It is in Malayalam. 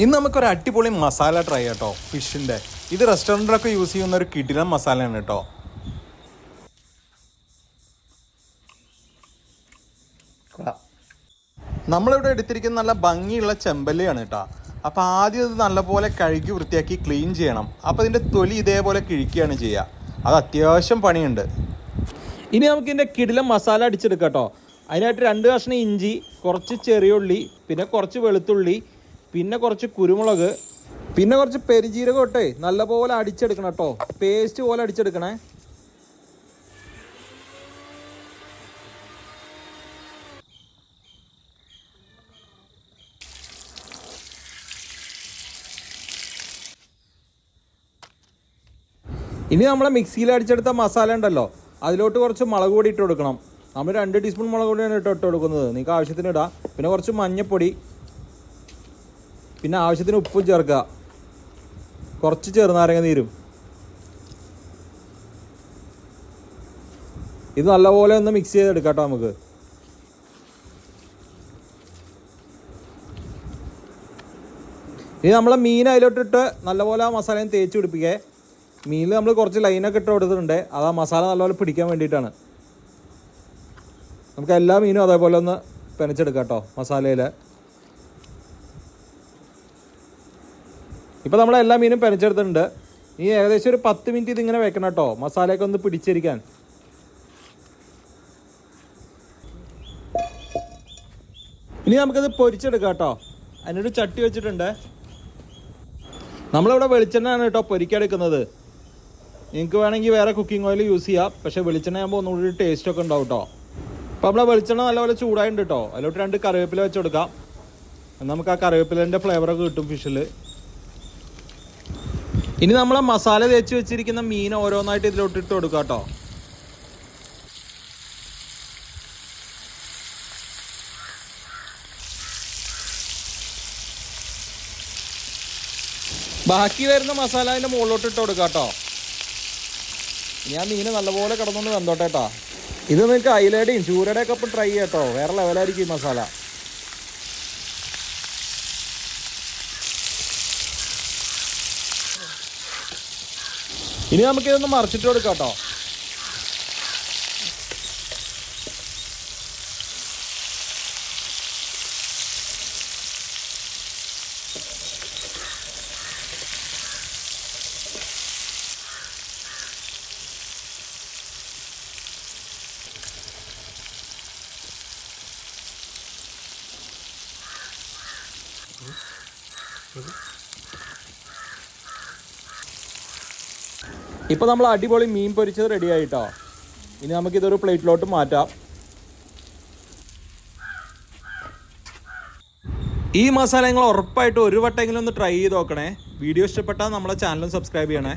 ഇന്ന് നമുക്കൊരു അടിപൊളി മസാല ട്രൈ കേട്ടോ ഫിഷിന്റെ ഇത് റെസ്റ്റോറന്റിലൊക്കെ യൂസ് ചെയ്യുന്ന ഒരു കിടിലം മസാലയാണ് കേട്ടോ. നമ്മളിവിടെ എടുത്തിരിക്കുന്ന നല്ല ഭംഗിയുള്ള ചെമ്പല്ലിയാണ് കേട്ടോ. അപ്പോൾ ആദ്യം ഇത് നല്ലപോലെ കഴുകി വൃത്തിയാക്കി ക്ലീൻ ചെയ്യണം. അപ്പോൾ ഇതിന്റെ തൊലി ഇതേപോലെ കിഴിക്കുകയാണ് ചെയ്യുക അത് അത്യാവശ്യം പണിയുണ്ട്. ഇനി നമുക്ക് ഇതിന്റെ കിടിലം മസാല അടിച്ചെടുക്കാം കേട്ടോ. അതിനായിട്ട് രണ്ട് കഷ്ണം ഇഞ്ചി കുറച്ച് ചെറിയുള്ളി പിന്നെ കുറച്ച് വെളുത്തുള്ളി പിന്നെ കുറച്ച് കുരുമുളക്. പിന്നെ കുറച്ച് പെരിജീരകം ഇട്ടേ. നല്ലപോലെ അടിച്ചെടുക്കണം കേട്ടോ. പേസ്റ്റ് പോലെ അടിച്ചെടുക്കണേ. ഇനി നമ്മളെ മിക്സിയിൽ അടിച്ചെടുത്ത മസാല ഉണ്ടല്ലോ. അതിലോട്ട് കുറച്ച് മുളക് പൊടി ഇട്ട് കൊടുക്കണം. നമ്മൾ രണ്ട് ടീസ്പൂൺ മുളക് പൊടിയാണ് ഇട്ട് ഇട്ട് കൊടുക്കുന്നത്. നിങ്ങൾക്ക് ആവശ്യത്തിന് ഇടാം. പിന്നെ കുറച്ച് മഞ്ഞൾപ്പൊടി പിന്നെ ആവശ്യത്തിന് ഉപ്പും ചേർക്കുക. കുറച്ച് ചെറുനാരങ്ങ നീരും. ഇത് നല്ലപോലെ ഒന്ന് മിക്സ് ചെയ്തെടുക്കാം കേട്ടോ നമുക്ക്. ഇനി നമ്മളെ മീൻ അതിലോട്ടിട്ട് നല്ലപോലെ ആ മസാലയും തേച്ച് പിടിപ്പിക്കേ. മീനിൽ നമ്മൾ കുറച്ച് ലൈനൊക്കെ ഇട്ട് കൊടുത്തിട്ടുണ്ട്. അത് ആ മസാല നല്ലപോലെ പിടിക്കാൻ വേണ്ടിയിട്ടാണ്. നമുക്ക് എല്ലാ മീനും അതേപോലെ ഒന്ന് പെനച്ചെടുക്കാം കേട്ടോ മസാലയിൽ ഇപ്പോൾ നമ്മൾ എല്ലാ മീനും പെരച്ചെടുത്തിട്ടുണ്ട്. ഇനി ഏകദേശം ഒരു പത്ത് മിനിറ്റ് ഇതിങ്ങനെ വെക്കണം കേട്ടോ. മസാലയൊക്കെ ഒന്ന് പിടിച്ചിരിക്കാൻ. ഇനി നമുക്കത് പൊരിച്ചെടുക്കാം കേട്ടോ. അതിനൊരു ചട്ടി വെച്ചിട്ടുണ്ട്. നമ്മളിവിടെ വെളിച്ചെണ്ണയാണ് കേട്ടോ പൊരിക്കെടുക്കുന്നത്. നിങ്ങൾക്ക് വേണമെങ്കിൽ വേറെ കുക്കിംഗ് ഓയിൽ യൂസ് ചെയ്യാം. പക്ഷേ വെളിച്ചെണ്ണ ആകുമ്പോൾ ഒന്നുകൂടി ടേസ്റ്റ് ഒക്കെ ഉണ്ടാവും കേട്ടോ. അപ്പോൾ നമ്മളെ വെളിച്ചെണ്ണ നല്ലപോലെ ചൂടായിട്ടുണ്ട് കേട്ടോ. അതിലോട്ട് രണ്ട് കറിവേപ്പില വെച്ചെടുക്കാം നമുക്ക് ആ കറിവേപ്പിലേന്റെ ഫ്ലേവറൊക്കെ കിട്ടും ഫിഷിൽ ഇനി നമ്മൾ മസാല തേച്ച് വെച്ചിരിക്കുന്ന മീൻ ഓരോന്നായിട്ട് ഇതിലോട്ട് ഇട്ട് കൊടുക്കാം കേട്ടോ. ബാക്കി വരുന്ന മസാല അതിന്റെ മുകളിലോട്ട് ഇട്ട് കൊടുക്കാം കേട്ടോ. ഞാൻ മീന് നല്ലപോലെ കിടന്നുകൊണ്ട് വന്നോട്ടെ കേട്ടോ. ഇത് നിങ്ങൾക്ക് അയിലയുടെയും ചൂരയുടെയൊക്കെ ഇപ്പം ട്രൈ ചെയ്യാം കേട്ടോ. വേറെ ലെവലായിരിക്കും ഈ മസാല. ഇനി നമുക്ക് ഇതൊന്ന് മറിച്ചിട്ട് കൊടുക്കാം കേട്ടോ ഇപ്പോൾ നമ്മൾ അടിപൊളി മീൻ പൊരിച്ചത് റെഡി ആയിട്ടോ. ഇനി നമുക്കിതൊരു പ്ലേറ്റിലോട്ട് മാറ്റാം. ഈ മസാല നിങ്ങൾ ഉറപ്പായിട്ടും ഒരു വട്ടമെങ്കിലും ഒന്ന് ട്രൈ ചെയ്ത് നോക്കണേ. വീഡിയോ ഇഷ്ടപ്പെട്ടാൽ നമ്മളെ ചാനലും സബ്സ്ക്രൈബ് ചെയ്യണേ.